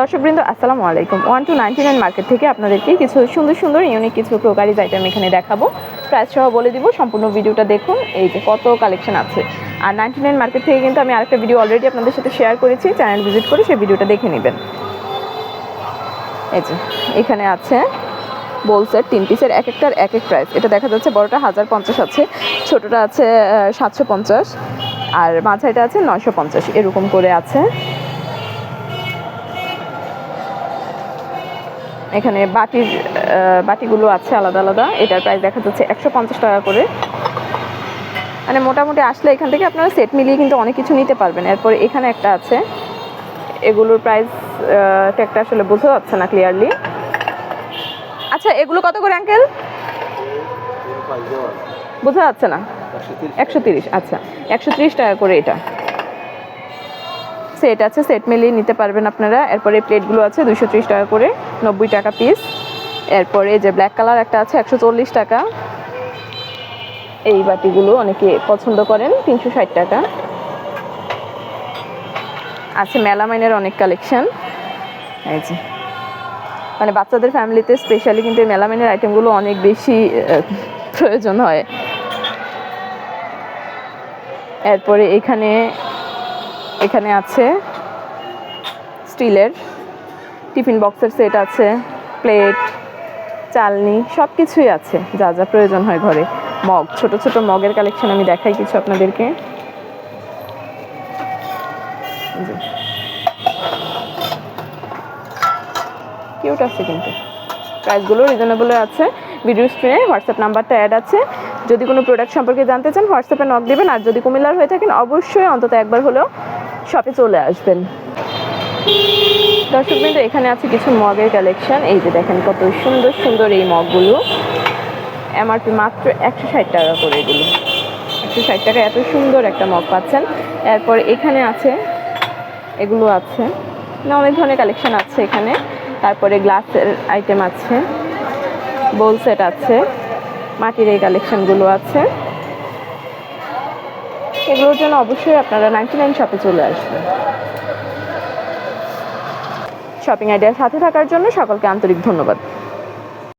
দর্শকবৃন্দ, আসসালামু আলাইকুম। One two ninety nine market থেকে আপনাদেরকে কিছু সুন্দর সুন্দর ইউনিক কিছু ক্রোকারিজ আইটেম এখানে দেখাবো। প্রাইস সহ বলে দিব, সম্পূর্ণ ভিডিওটা দেখুন, এই যে কত কালেকশন আছে। আর নাইনটি নাইন মার্কেট থেকে কিন্তু আমি আরেকটা ভিডিও অলরেডি আপনাদের সাথে শেয়ার করেছি চ্যানেল ভিজিট করে সেই ভিডিওটা দেখে নেবেন। এই যে, এখানে আছে বোলসের তিন পিসের এক একটার এক এক প্রাইস এটা দেখা যাচ্ছে বড়টা হাজার পঞ্চাশ আছে, ছোটোটা আছে সাতশো পঞ্চাশ, আর মাঝারিটা আছে নয়শো পঞ্চাশ, এরকম করে আছে। এখানে বাটির বাটিগুলো আছে আলাদা আলাদা। এটার প্রাইস দেখা যাচ্ছে একশো পঞ্চাশ টাকা করে। মানে মোটামুটি আসলে এখান থেকে আপনারা সেট মিলিয়ে কিন্তু অনেক কিছু নিতে পারবেন। এরপরে এখানে একটা আছে। এগুলোর প্রাইস একটা আসলে বোঝা যাচ্ছে না ক্লিয়ারলি আচ্ছা এগুলো কত করে আঙ্কেল বোঝা যাচ্ছে না? একশো তিরিশ আচ্ছা। একশো তিরিশ টাকা করে এটা। সেট আছে, সেট মিলিয়ে নিতে পারবেন আপনারা। এরপরে প্লেটগুলো আছে দুশো টাকা করে, নব্বই টাকা পিস এরপরে যে ব্ল্যাক কালার একটা আছে, একশো চল্লিশ টাকা। এই বাটিগুলো অনেকে পছন্দ করেন, তিনশো ষাট টাকা। আছে মেলামাইনের অনেক কালেকশান এই যে। মানে বাচ্চাদের ফ্যামিলিতে স্পেশালি কিন্তু এই মেলামাইনের আইটেমগুলো অনেক বেশি প্রয়োজন হয়। এরপরে এখানে এখানে আছে স্টিলের টিফিন বক্সের সেট আছে, প্লেট, চালনি সব কিছুই আছে, যা যা প্রয়োজন হয় ঘরে। মগ, ছোট ছোট মগের কালেকশন আমি দেখাই কিছু আপনাদেরকে। কিউট আছে কিন্তু। প্রাইসগুলো রিজনেবল আছে। ভিডিও স্ক্রিনে হোয়াটসঅ্যাপ নাম্বারটা অ্যাড আছে। যদি কোনো প্রোডাক্ট সম্পর্কে জানতে চান হোয়াটসঅ্যাপে নক দেবেন। আর যদি কুমিল্লার হয়ে থাকেন, অবশ্যই অন্তত একবার হলেও শপে চলে আসবেন। দর্শক বিন্দু, এখানে আছে কিছু মগের কালেকশন এই যে দেখেন কত সুন্দর সুন্দর এই মগগুলো। এমআরপি মাত্র একশো ষাট টাকা করে এগুলো। একশো ষাট টাকা এত সুন্দর একটা মগ পাচ্ছেন। এরপর এখানে আছে, এগুলো আছে। না, অনেক ধরনের কালেকশন আছে এখানে। তারপরে গ্লাসের আইটেম আছে। বোল সেট আছে, মাটির এই কালেকশানগুলো আছে। এগুলোর জন্য অবশ্যই আপনারা নাইনটি নাইন শপে চলে আসবেন। শপিং আইডিয়ার সাথে থাকার জন্য সকলকে আন্তরিক ধন্যবাদ।